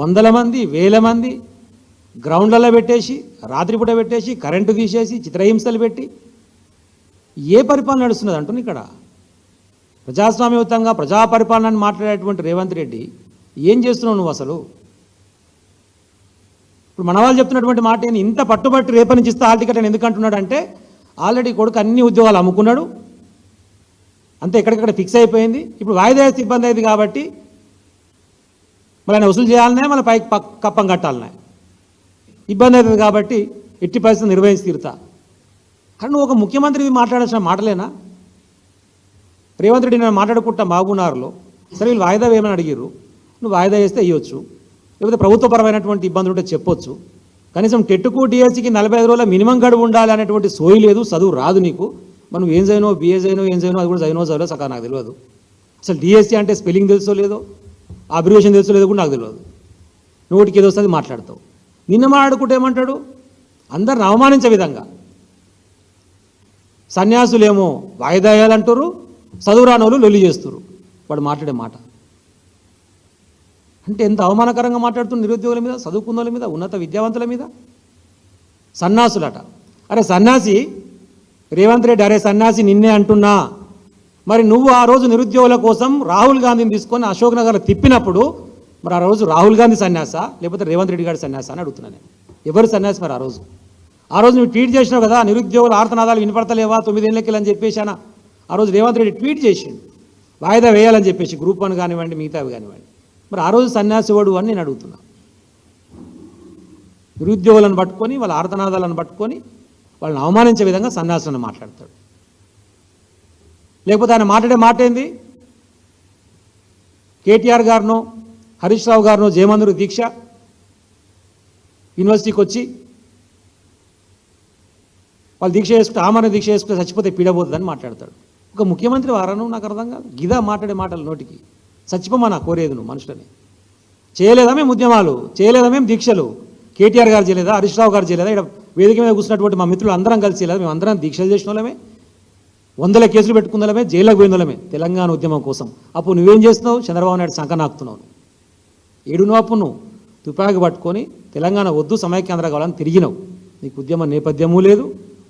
వందల మంది వేల మంది గ్రౌండ్లలో పెట్టేసి రాత్రిపూట పెట్టేసి కరెంటు తీసేసి చిత్రహింసలు పెట్టి ఏ పరిపాలన నడుస్తున్నది అంటుంది ఇక్కడ? ప్రజాస్వామ్యయుతంగా ప్రజా పరిపాలనని మాట్లాడేటువంటి రేవంత్ రెడ్డి ఏం చేస్తున్నావు నువ్వు అసలు? ఇప్పుడు మన వాళ్ళు చెప్తున్నటువంటి మాట ఏంది? ఇంత పట్టుబట్టి రేపటి నుంచి ఇస్తే హాల్ టికెట్ అని ఎందుకు అంటే ఆల్రెడీ కొడుకు అన్ని ఉద్యోగాలు అమ్ముకున్నాడు. అంతే ఎక్కడికక్కడ ఫిక్స్ అయిపోయింది. ఇప్పుడు వాయిదా ఇబ్బంది అయింది కాబట్టి మళ్ళీ ఆయన వసూలు చేయాలనే మన పైకి కప్పం కట్టాలనే. ఇబ్బంది అవుతుంది కాబట్టి ఎట్టి పరిస్థితి నిర్వహించి తీరుతా. కానీ నువ్వు ఒక ముఖ్యమంత్రి మాట్లాడాల్సిన మాటలేనా? రేవంత్ రెడ్డి నేను మాట్లాడుకుంటా బాగున్నారులో సరే వీళ్ళు వాయిదా వేయమని అడిగిర్రు. నువ్వు వాయిదా వేస్తే ఇవ్వచ్చు లేకపోతే ప్రభుత్వపరమైనటువంటి ఇబ్బందులు ఉంటే చెప్పొచ్చు. కనీసం టెట్టుకు డిఎస్సికి నలభై ఐదు రోజుల మినిమం గడువు ఉండాలి అనేటువంటి సోయి లేదు చదువు రాదు నీకు. మనం ఏం చేయనో బిఏ చేయనో ఏం చేయనో అది కూడా చదివినో చదివో సకా నాకు తెలియదు. అసలు డిఎస్సి అంటే స్పెల్లింగ్ తెలుసో లేదో? అబ్రివేషన్ తెలుసు లేదో కూడా నాకు తెలియదు. నోటికి ఏదో వస్తుంది మాట్లాడతావు. నిన్న మాట్లాడుకుంటే ఏమంటాడు? అందరిని అవమానించే విధంగా. సన్యాసులేమో వాయిదా వేయాలంటారు చదువు రానోళ్ళు లొల్లి చేస్తారు వాడు మాట్లాడే మాట. అంటే ఎంత అవమానకరంగా మాట్లాడుతున్న నిరుద్యోగుల మీద చదువుకున్న వాళ్ళ మీద ఉన్నత విద్యావంతుల మీద? సన్నాసులట అరే సన్యాసి రేవంత్ రెడ్డి అరే సన్యాసి నిన్నే అంటున్నా. మరి నువ్వు ఆ రోజు నిరుద్యోగుల కోసం రాహుల్ గాంధీని తీసుకొని అశోక్ నగర్ తిప్పినప్పుడు మరి ఆ రోజు రాహుల్ గాంధీ సన్యాస? లేకపోతే రేవంత్ రెడ్డి గారి సన్యాస అని అడుగుతున్నాను ఎవరు సన్యాసి మరి ఆ రోజు? ఆ రోజు నువ్వు ట్వీట్ చేసినావు కదా నిరుద్యోగుల ఆర్తనాదాలు వినపడతలేవా? తొమ్మిదేళ్ళకి అని చెప్పేశానా? ఆ రోజు రేవంత్ రెడ్డి ట్వీట్ చేసిండు. వాయిదా వేయాలని చెప్పేసి గ్రూప్ వన్ కానివ్వండి మిగతావి కానివ్వండి. మరి ఆ రోజు సన్యాసివాడు అని నేను అడుగుతున్నా. నిరుద్యోగులను పట్టుకొని వాళ్ళ ఆర్తనాదాలను పట్టుకొని వాళ్ళని అవమానించే విధంగా సన్యాసులను మాట్లాడతాడు. లేకపోతే ఆయన మాట్లాడే మాట ఏంది? కేటీఆర్ గారినో హరీష్ రావు గారినో జయమందరు దీక్ష? యూనివర్సిటీకి వచ్చి వాళ్ళు దీక్ష చేసుకుంటే ఆమరణ దీక్ష చేసుకుంటే చచ్చిపోతే పీడబోతుందని మాట్లాడతాడు. ఒక ముఖ్యమంత్రి వారను నాకు అర్థం కాదు. గిదా మాట్లాడే మాటలు నోటికి. చచ్చిపోమా కోరేది నువ్వు మనుషులని? చేయలేదా మేము ఉద్యమాలు? చేయలేదా మేము దీక్షలు? కేటీఆర్ గారు చేయలేదా? హరీష్ రావు గారు చేయలేదా? ఇక్కడ వేదిక మీద కూర్చున్నటువంటి మా మిత్రులు అందరం కలిసి చేయలేదా? మేము అందరం దీక్షలు చేసిన వాళ్ళమే. వందల కేసులు పెట్టుకుందలమే జైల్లోకి పోయిందలమే తెలంగాణ ఉద్యమం కోసం. అప్పుడు నువ్వేం చేస్తున్నావు? చంద్రబాబు నాయుడు సంక నాకుతున్నావు ఏడు అప్పుడు నువ్వు తుపాకి పట్టుకొని తెలంగాణ వద్దు సమైక్యాంధ్ర కావాలని తిరిగినావు. నీకు ఉద్యమ నేపథ్యము లేదు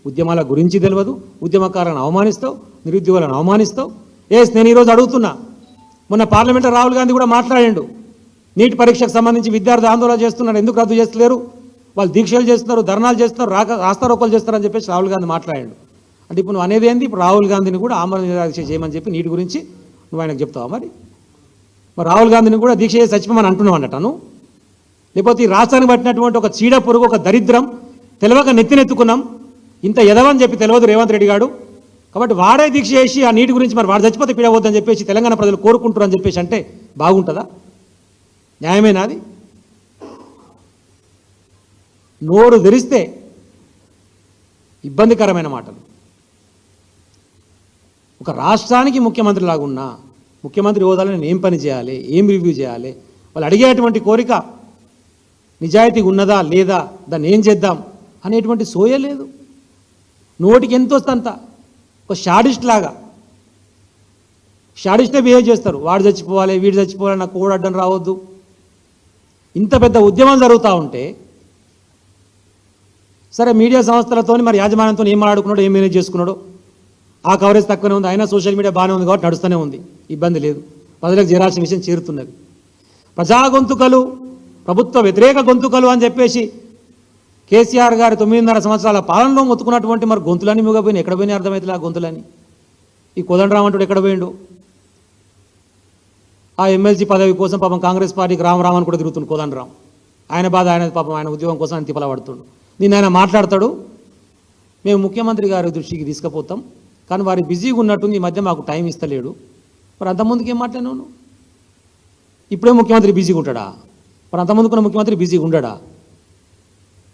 ఉద్యమాల గురించి తెలియదు ఉద్యమకారులను అవమానిస్తావు నిరుద్యోగులను అవమానిస్తావు. ఏస్ నేను ఈరోజు అడుగుతున్నా మొన్న పార్లమెంట్లో రాహుల్ గాంధీ కూడా మాట్లాడిండు. నీట్ పరీక్షకు సంబంధించి విద్యార్థి ఆందోళన చేస్తున్నారు ఎందుకు రద్దు చేస్తలేరు? వాళ్ళు దీక్షలు చేస్తున్నారు ధర్నాలు చేస్తున్నారు రాక రాస్తారోకలు చేస్తారని చెప్పేసి రాహుల్ గాంధీ మాట్లాడాడు. అంటే ఇప్పుడు నువ్వు అనేది ఏంది? ఇప్పుడు రాహుల్ గాంధీని కూడా ఆమరణ నిరాదీక్ష చేయమని చెప్పి నీటి గురించి నువ్వు ఆయనకు చెప్తావా మరి? మరి రాహుల్ గాంధీని కూడా దీక్ష చేసి చచ్చిపోమని అంటున్నావు అన్నట్టు లేకపోతే ఈ రాష్ట్రానికి పట్టినటువంటి ఒక చీడ పురుగు ఒక దరిద్రం తెలియక నెత్తినెత్తుకున్నాం. ఇంత ఎదవని చెప్పి తెలియదు రేవంత్ రెడ్డి గారు. కాబట్టి వాడే దీక్ష చేసి ఆ నీటి గురించి మరి వాడు చచ్చిపోతే పీడవద్దని చెప్పేసి తెలంగాణ ప్రజలు కోరుకుంటారు అని చెప్పేసి అంటే బాగుంటుందా? న్యాయమేనా అది? నోరు తెరిస్తే ఇబ్బందికరమైన మాటలు. ఒక రాష్ట్రానికి ముఖ్యమంత్రి లాగున్నా ముఖ్యమంత్రి హోదాలో నేను ఏం పని చేయాలి ఏం రివ్యూ చేయాలి? వాళ్ళు అడిగేటువంటి కోరిక నిజాయితీ ఉన్నదా లేదా దాన్ని ఏం చేద్దాం అనేటువంటి సోయ లేదు. నోటికి ఎంత వస్తుందంత ఒక షాడిస్ట్ లాగా. షాడిస్టే బిహేవ్ చేస్తారు. వాడు చచ్చిపోవాలి వీడు చచ్చిపోవాలి నాకు కూడా అడ్డం రావద్దు. ఇంత పెద్ద ఉద్యమం జరుగుతూ ఉంటే సరే మీడియా సంస్థలతో మరి యాజమాన్యంతో ఏం మాట్లాడుకున్నాడో ఏం మేనేజ్ చేసుకున్నాడో? ఆ కవరేజ్ తక్కువనే ఉంది. అయినా సోషల్ మీడియా బాగానే ఉంది కాబట్టి నడుస్తూనే ఉంది. ఇబ్బంది లేదు. ప్రజలకు చేరాల్సిన విషయం చేరుతున్నది. ప్రజా గొంతుకలు ప్రభుత్వ వ్యతిరేక గొంతుకలు అని చెప్పేసి కేసీఆర్ గారి తొమ్మిదిన్నర సంవత్సరాల పాలనలో మొత్తుకున్నటువంటి మరి గొంతులని మిగపోయినాయి. ఎక్కడ పోయినాయి అర్థమైతే ఆ గొంతులని ఈ కోదండరామంటుడు ఎక్కడ పోయిండు? ఆ ఎమ్మెల్సీ పదవి కోసం పాపం కాంగ్రెస్ పార్టీకి రామరామ్ అని కూడా తిరుగుతుండు కోదండరాం ఆయన బాధ ఆయన పాపం ఆయన ఉద్యోగం కోసం ఆయన తిప్పల నిన్న ఆయన మాట్లాడతాడు. మేము ముఖ్యమంత్రి గారి దృష్టికి తీసుకుపోతాం. కానీ వారి బిజీగా ఉన్నట్టుంది ఈ మధ్య మాకు టైం ఇస్తలేడు. మరి అంతకుముందుకు ఏం మాట్లాడినావు ఇప్పుడే ముఖ్యమంత్రి బిజీగా ఉంటాడా? మరి అంతకుముందుకున్న ముఖ్యమంత్రి బిజీగా ఉండడా?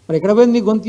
మరి ఎక్కడ పోయింది నీ గొంతు